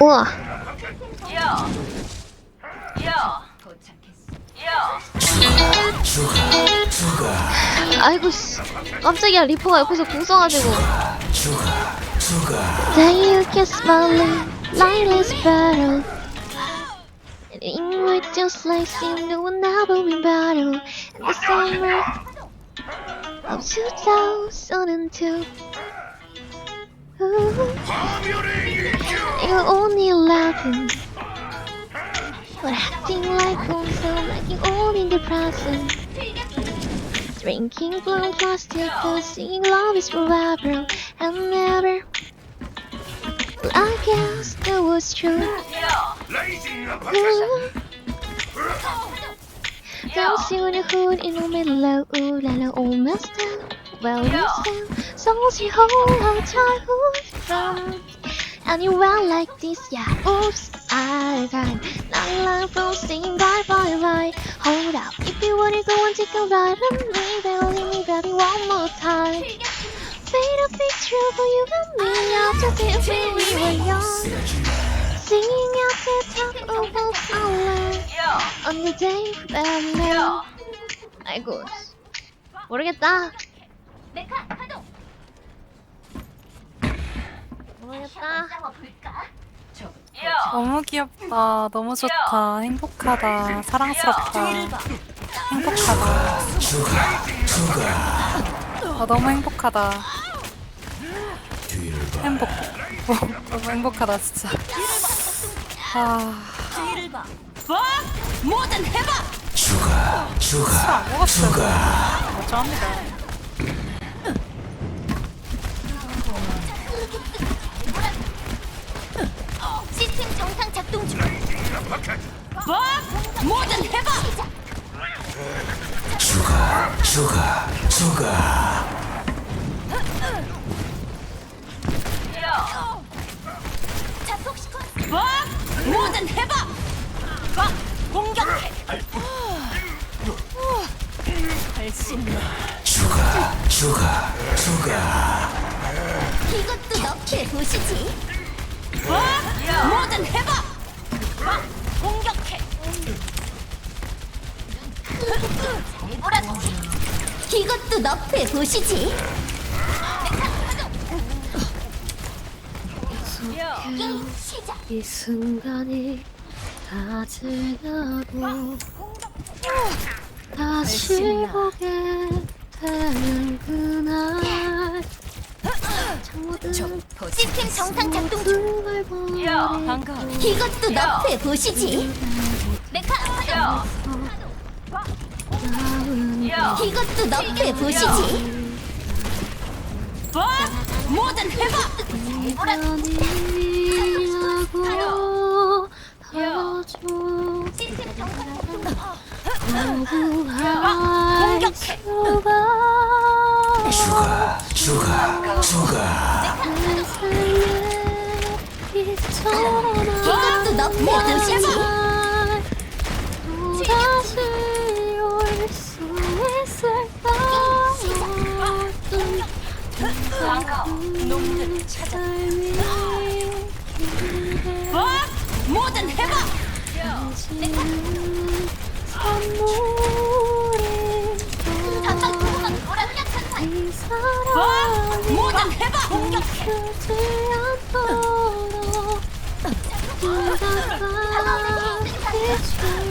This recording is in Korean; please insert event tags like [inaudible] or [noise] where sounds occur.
우와. 아이고 씨. 깜짝이야 리퍼가 옆에서 궁 써가지고. Then you kiss my lip, light is better. And in with just like seem to a never be battle. In the summer of 2002. You're only 11 But acting like one so making all in the present Drinking blue plastic Cause singing love is forever and never. I guess that was true. Ooh. Dancing on the hood in the middle of ooh la la almost done Well, you still songs you hold our childhood from and you went like this, yeah. Oops, I cried. Not long from singing bye bye bye. Hold up, if you wanna go and take a ride with me, then leave me baby one more time. Paint a picture for you and me after this when we were young. Singing at the top of our lungs on the day that met. 아이고, 모르겠다. 모르겠다. 너무 귀엽다. 너무 좋다. 행복하다. 사랑스럽다. 행복하다. 아, 너무 행복하다. 행복. 어, 너무 행복하다, 진짜. 아, 뭐든 해봐. 안 먹었어요. 어쩌합니다. 시스템 정상 작동 중. 뭐? 뭐든 해봐. 자폭시켜. 뭐? 뭐든 해봐. 막 공격해. 이것도 너의 도시지. 뭐? 뭐든 해봐. 막 공격해. 잘 보라고. 이것도 너의 도시지. 게임 시작. 이 순간이 다 지나고 다시 보게 되는 그날 모든 시스템 정상 작동 중. 걸 버리고 반가워. 이것도 너의 도시지. 메카. 남은 이것도 너의 도시지. 뭐? 뭐든 해봐. 시스템 정상 작동 중. 거부할 공격해. 내 삶에 비 춰나 이것도 너의 도시지. 다시 올수 있을까 놈들 찾아. 삶이 뭐? 뭐든 해봐. 사랑이 뭐든 해봐. 멈추지 않도록 [laughs] 네가 가르쳐줘